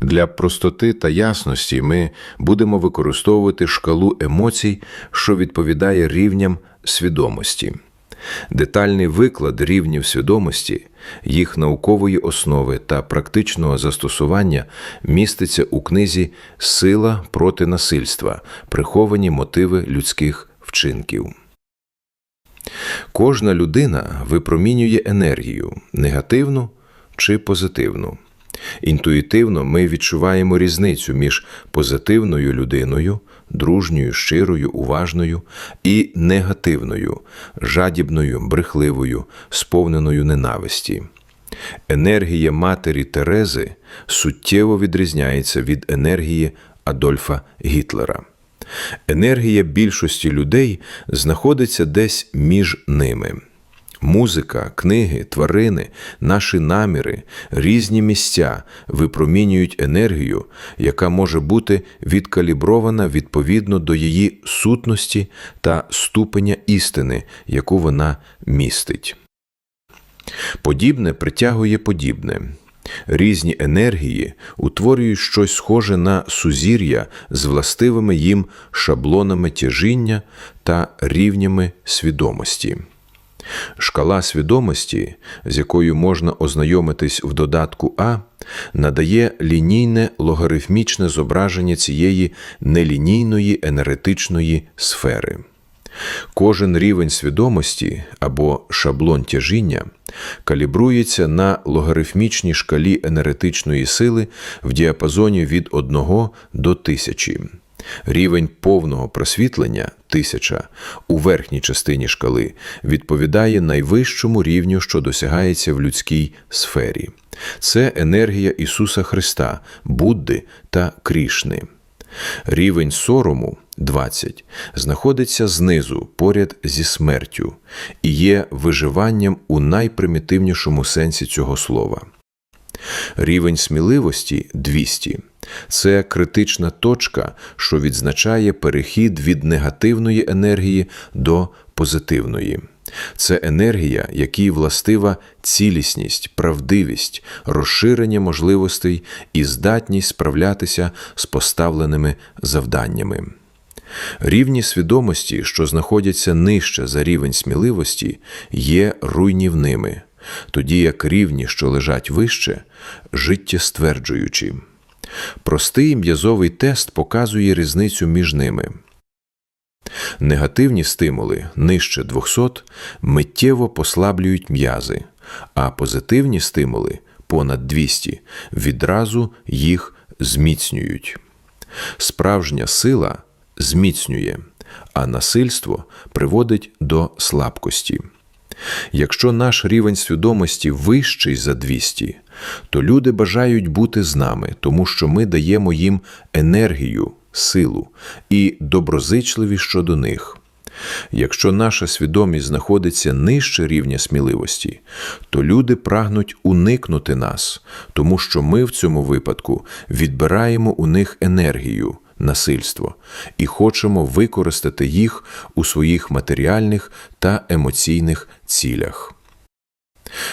Для простоти та ясності ми будемо використовувати шкалу емоцій, що відповідає рівням свідомості. Детальний виклад рівнів свідомості, їх наукової основи та практичного застосування міститься у книзі Сила проти насильства. Приховані мотиви людських вчинків. Кожна людина випромінює енергію негативну чи позитивну. Інтуїтивно ми відчуваємо різницю між позитивною людиною, дружньою, щирою, уважною і негативною, жадібною, брехливою, сповненою ненависті. Енергія матері Терези суттєво відрізняється від енергії Адольфа Гітлера. Енергія більшості людей знаходиться десь між ними. Музика, книги, тварини, наші наміри, різні місця випромінюють енергію, яка може бути відкалібрована відповідно до її сутності та ступеня істини, яку вона містить. Подібне притягує подібне. Різні енергії утворюють щось схоже на сузір'я з властивими їм шаблонами тяжіння та рівнями свідомості. Шкала свідомості, з якою можна ознайомитись в додатку А, надає лінійне логарифмічне зображення цієї нелінійної енергетичної сфери. Кожен рівень свідомості або шаблон тяжіння калібрується на логарифмічній шкалі енергетичної сили в діапазоні від 1 до 1000. Рівень повного просвітлення тисяча у верхній частині шкали відповідає найвищому рівню, що досягається в людській сфері. Це енергія Ісуса Христа, Будди та Крішни. Рівень сорому 20 знаходиться знизу поряд зі смертю і є виживанням у найпримітивнішому сенсі цього слова. Рівень сміливості 200 це критична точка, що відзначає перехід від негативної енергії до позитивної. Це енергія, якій властива цілісність, правдивість, розширення можливостей і здатність справлятися з поставленими завданнями. Рівні свідомості, що знаходяться нижче за рівень сміливості, є руйнівними, тоді як рівні, що лежать вище, життєстверджуючі. Простий м'язовий тест показує різницю між ними. Негативні стимули нижче 200 миттєво послаблюють м'язи, а позитивні стимули понад 200 відразу їх зміцнюють. Справжня сила зміцнює, а насильство приводить до слабкості. Якщо наш рівень свідомості вищий за 200, то люди бажають бути з нами, тому що ми даємо їм енергію, силу і доброзичливі щодо них. Якщо наша свідомість знаходиться нижче рівня сміливості, то люди прагнуть уникнути нас, тому що ми в цьому випадку відбираємо у них енергію, насильство і хочемо використати їх у своїх матеріальних та емоційних цілях.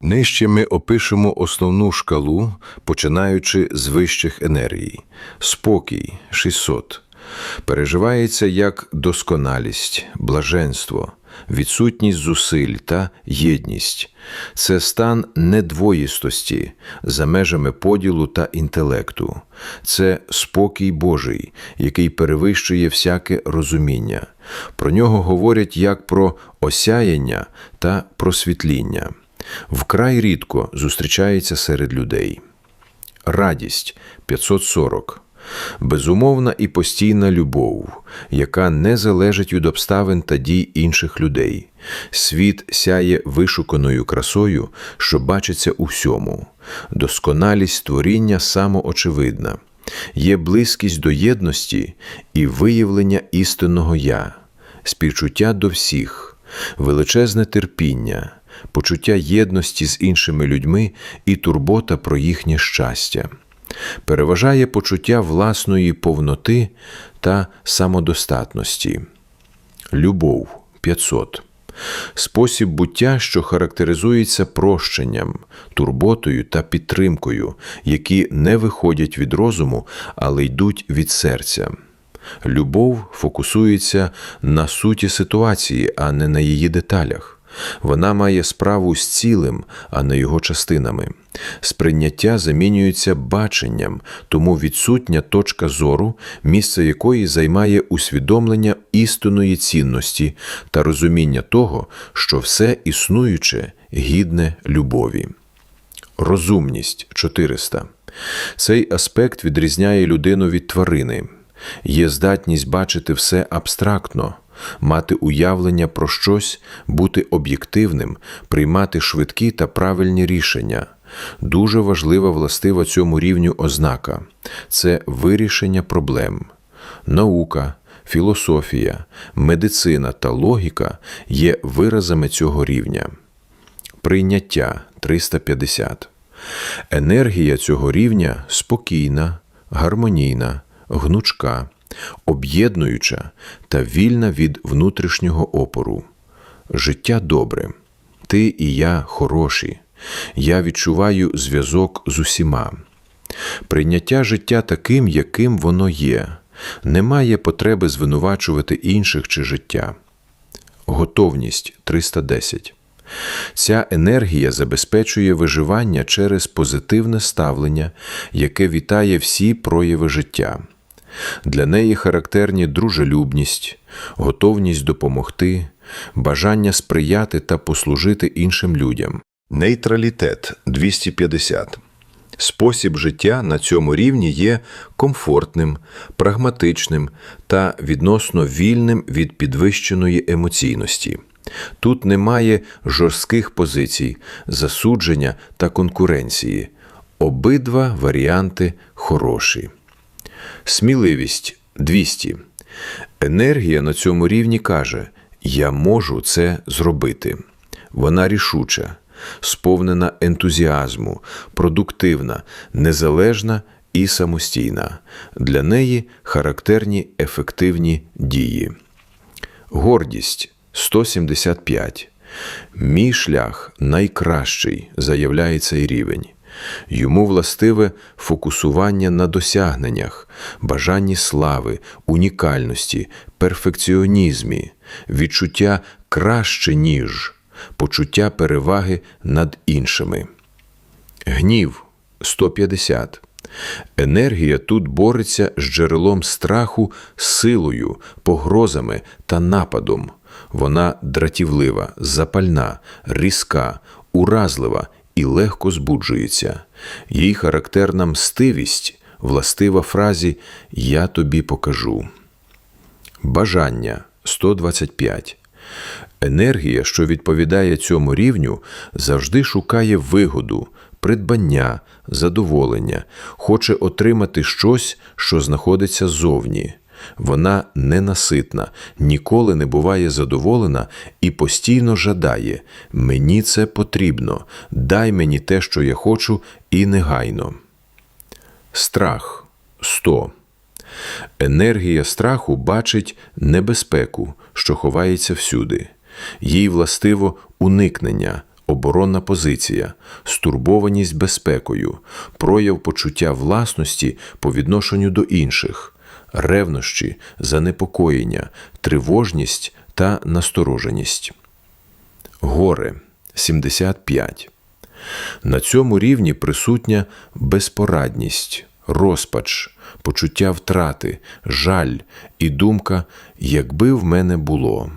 Нижче ми опишемо основну шкалу, починаючи з вищих енергій. Спокій 600. Переживається як досконалість, блаженство, відсутність зусиль та єдність. Це стан недвоїстості за межами поділу та інтелекту. Це спокій Божий, який перевищує всяке розуміння. Про нього говорять як про осяяння та просвітління вкрай рідко зустрічається серед людей. Радість 540. Безумовна і постійна любов, яка не залежить від обставин та дій інших людей. Світ сяє вишуканою красою, що бачиться у всьому. Досконалість створіння самоочевидна, є близькість до єдності і виявлення істинного я, співчуття до всіх, величезне терпіння почуття єдності з іншими людьми і турбота про їхнє щастя. Переважає почуття власної повноти та самодостатності. Любов 500. Спосіб буття, що характеризується прощенням, турботою та підтримкою, які не виходять від розуму, але йдуть від серця. Любов фокусується на суті ситуації, а не на її деталях. Вона має справу з цілим, а не його частинами. Сприйняття замінюється баченням, тому відсутня точка зору, місце якої займає усвідомлення істинної цінності та розуміння того, що все існуюче гідне любові. Розумність 400. Цей аспект відрізняє людину від тварини. Є здатність бачити все абстрактно, мати уявлення про щось, бути об'єктивним, приймати швидкі та правильні рішення. Дуже важлива властива цьому рівню ознака це вирішення проблем. Наука, філософія, медицина та логіка є виразами цього рівня. Прийняття 350. Енергія цього рівня спокійна, гармонійна, гнучка, об'єднуюча та вільна від внутрішнього опору. Життя добре. Ти і я хороші. Я відчуваю зв'язок з усіма. Прийняття життя таким, яким воно є. Немає потреби звинувачувати інших чи життя. Готовність 310. Ця енергія забезпечує виживання через позитивне ставлення, яке вітає всі прояви життя. Для неї характерні дружелюбність, готовність допомогти, бажання сприяти та послужити іншим людям. Нейтралітет 250. Спосіб життя на цьому рівні є комфортним, прагматичним та відносно вільним від підвищеної емоційності. Тут немає жорстких позицій, засудження та конкуренції. Обидва варіанти хороші. Сміливість 200. Енергія на цьому рівні каже: Я можу це зробити. Вона рішуча, сповнена ентузіазму, продуктивна, незалежна і самостійна. Для неї характерні ефективні дії. Гордість 175. Мій шлях найкращий, заявляє цей рівень. Йому властиве фокусування на досягненнях, бажанні слави, унікальності, перфекціонізмі, відчуття краще, ніж, почуття переваги над іншими. Гнів 150. Енергія тут бореться з джерелом страху, силою, погрозами та нападом. Вона дратівлива, запальна, різка, уразлива і легко збуджується. Їй характерна мстивість, властива фразі Я тобі покажу. Бажання 125. Енергія, що відповідає цьому рівню, завжди шукає вигоду, придбання, задоволення, хоче отримати щось, що знаходиться зовні. Вона ненаситна, ніколи не буває задоволена і постійно жадає мені це потрібно, дай мені те, що я хочу, і негайно. Страх 100. Енергія страху бачить небезпеку, що ховається всюди. Їй властиво уникнення, оборонна позиція, стурбованість безпекою, прояв почуття власності по відношенню до інших ревнощі, занепокоєння, тривожність та настороженість. Горе 75. На цьому рівні присутня безпорадність, розпач, почуття втрати, жаль і думка, якби в мене було.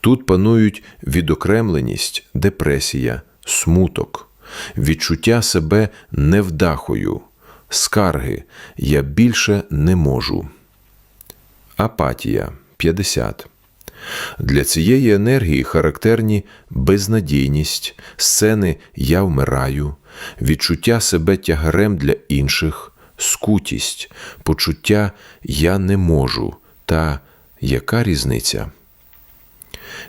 Тут панують відокремленість, депресія, смуток, відчуття себе невдахою, скарги я більше не можу. Апатія 50. Для цієї енергії характерні безнадійність, сцени Я вмираю, відчуття себе тягарем для інших, скутість, почуття Я не можу та яка різниця?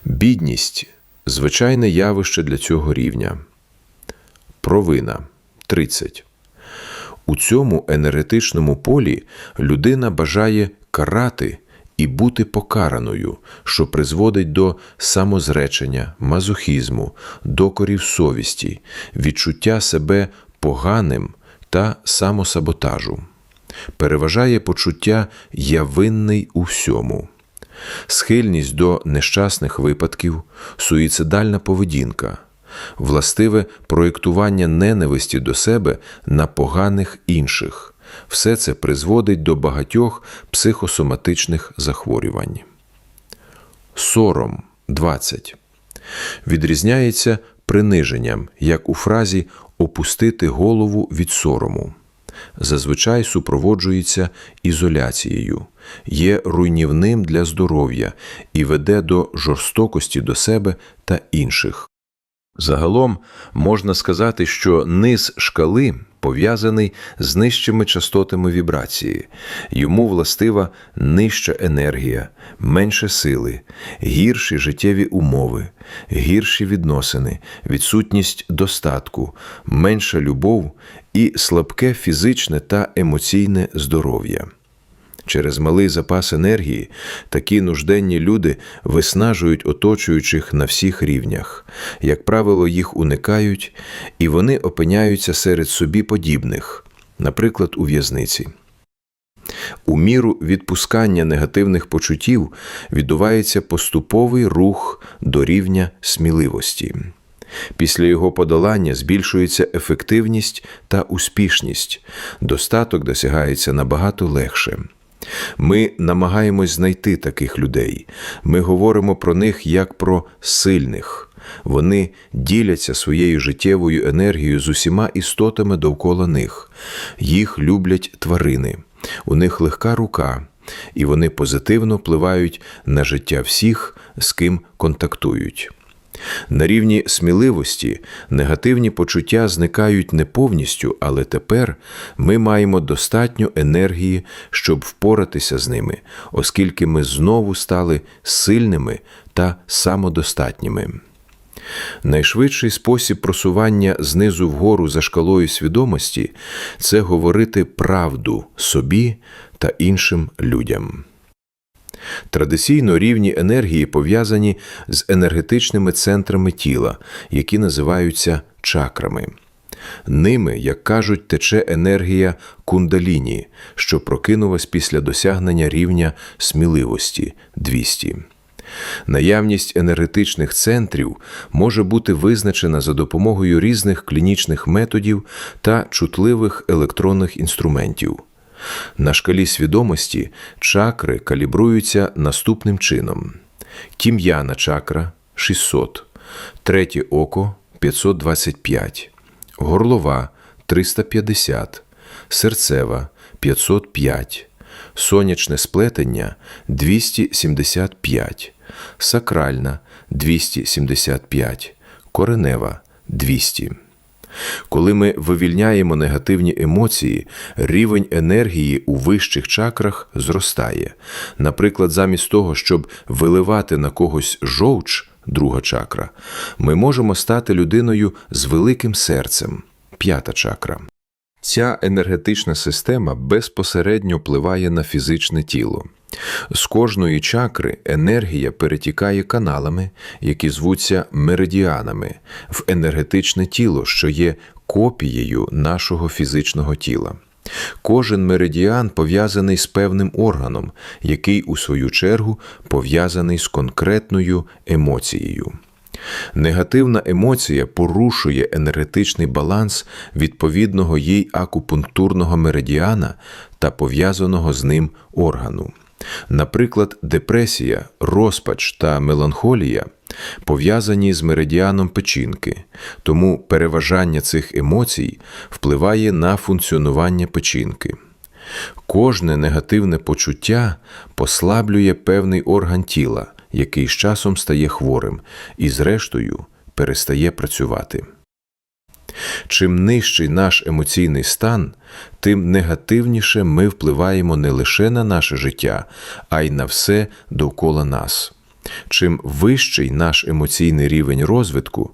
Бідність звичайне явище для цього рівня. Провина 30. У цьому енергетичному полі людина бажає карати і бути покараною, що призводить до самозречення, мазохізму, докорів совісті, відчуття себе поганим та самосаботажу. Переважає почуття я винний у всьому. Схильність до нещасних випадків, суїцидальна поведінка, властиве проєктування ненависті до себе на поганих інших. Все це призводить до багатьох психосоматичних захворювань. Сором 20. Відрізняється приниженням, як у фразі опустити голову від сорому. Зазвичай супроводжується ізоляцією, є руйнівним для здоров'я і веде до жорстокості до себе та інших. Загалом можна сказати, що низ шкали пов'язаний з нижчими частотами вібрації, йому властива нижча енергія, менше сили, гірші життєві умови, гірші відносини, відсутність достатку, менша любов і слабке фізичне та емоційне здоров'я. Через малий запас енергії такі нужденні люди виснажують оточуючих на всіх рівнях, як правило, їх уникають, і вони опиняються серед собі подібних, наприклад, у в'язниці. У міру відпускання негативних почуттів відбувається поступовий рух до рівня сміливості. Після його подолання збільшується ефективність та успішність, достаток досягається набагато легше. Ми намагаємось знайти таких людей. Ми говоримо про них як про сильних. Вони діляться своєю життєвою енергією з усіма істотами довкола них. Їх люблять тварини. У них легка рука, і вони позитивно впливають на життя всіх, з ким контактують. На рівні сміливості негативні почуття зникають не повністю, але тепер ми маємо достатньо енергії, щоб впоратися з ними, оскільки ми знову стали сильними та самодостатніми. Найшвидший спосіб просування знизу вгору за шкалою свідомості це говорити правду собі та іншим людям. Традиційно рівні енергії пов'язані з енергетичними центрами тіла, які називаються чакрами. Ними, як кажуть, тече енергія кундаліні, що прокинулась після досягнення рівня сміливості 200. Наявність енергетичних центрів може бути визначена за допомогою різних клінічних методів та чутливих електронних інструментів. На шкалі свідомості чакри калібруються наступним чином: тім'яна чакра 600, третє око 525, горлова 350, серцева 505, сонячне сплетення 275, сакральна 275, коренева 200. Коли ми вивільняємо негативні емоції, рівень енергії у вищих чакрах зростає. Наприклад, замість того, щоб виливати на когось жовч, друга чакра, ми можемо стати людиною з великим серцем, п'ята чакра. Ця енергетична система безпосередньо впливає на фізичне тіло. З кожної чакри енергія перетікає каналами, які звуться меридіанами, в енергетичне тіло, що є копією нашого фізичного тіла. Кожен меридіан пов'язаний з певним органом, який, у свою чергу, пов'язаний з конкретною емоцією. Негативна емоція порушує енергетичний баланс відповідного їй акупунктурного меридіана та пов'язаного з ним органу. Наприклад, депресія, розпач та меланхолія пов'язані з меридіаном печінки, тому переважання цих емоцій впливає на функціонування печінки. Кожне негативне почуття послаблює певний орган тіла, який з часом стає хворим і, зрештою, перестає працювати. Чим нижчий наш емоційний стан, тим негативніше ми впливаємо не лише на наше життя, а й на все довкола нас. Чим вищий наш емоційний рівень розвитку,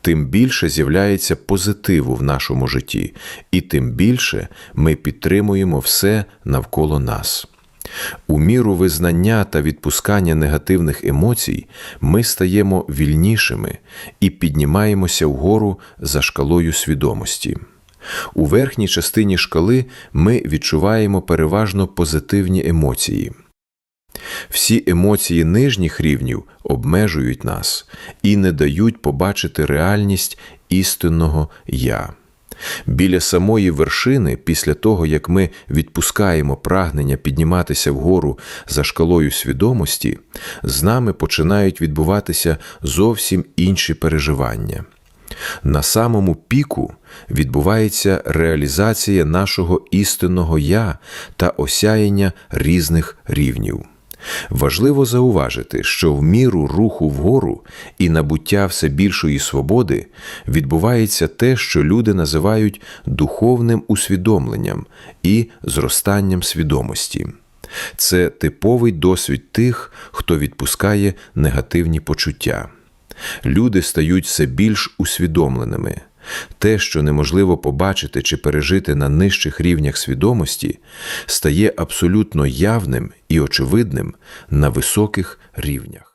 тим більше з'являється позитиву в нашому житті, і тим більше ми підтримуємо все навколо нас. У міру визнання та відпускання негативних емоцій ми стаємо вільнішими і піднімаємося вгору за шкалою свідомості. У верхній частині шкали ми відчуваємо переважно позитивні емоції. Всі емоції нижніх рівнів обмежують нас і не дають побачити реальність істинного я. Біля самої вершини, після того як ми відпускаємо прагнення підніматися вгору за шкалою свідомості, з нами починають відбуватися зовсім інші переживання. На самому піку відбувається реалізація нашого істинного я та осяяння різних рівнів. Важливо зауважити, що в міру руху вгору і набуття все більшої свободи відбувається те, що люди називають духовним усвідомленням і зростанням свідомості. Це типовий досвід тих, хто відпускає негативні почуття. Люди стають все більш усвідомленими. Те, що неможливо побачити чи пережити на нижчих рівнях свідомості, стає абсолютно явним і очевидним на високих рівнях.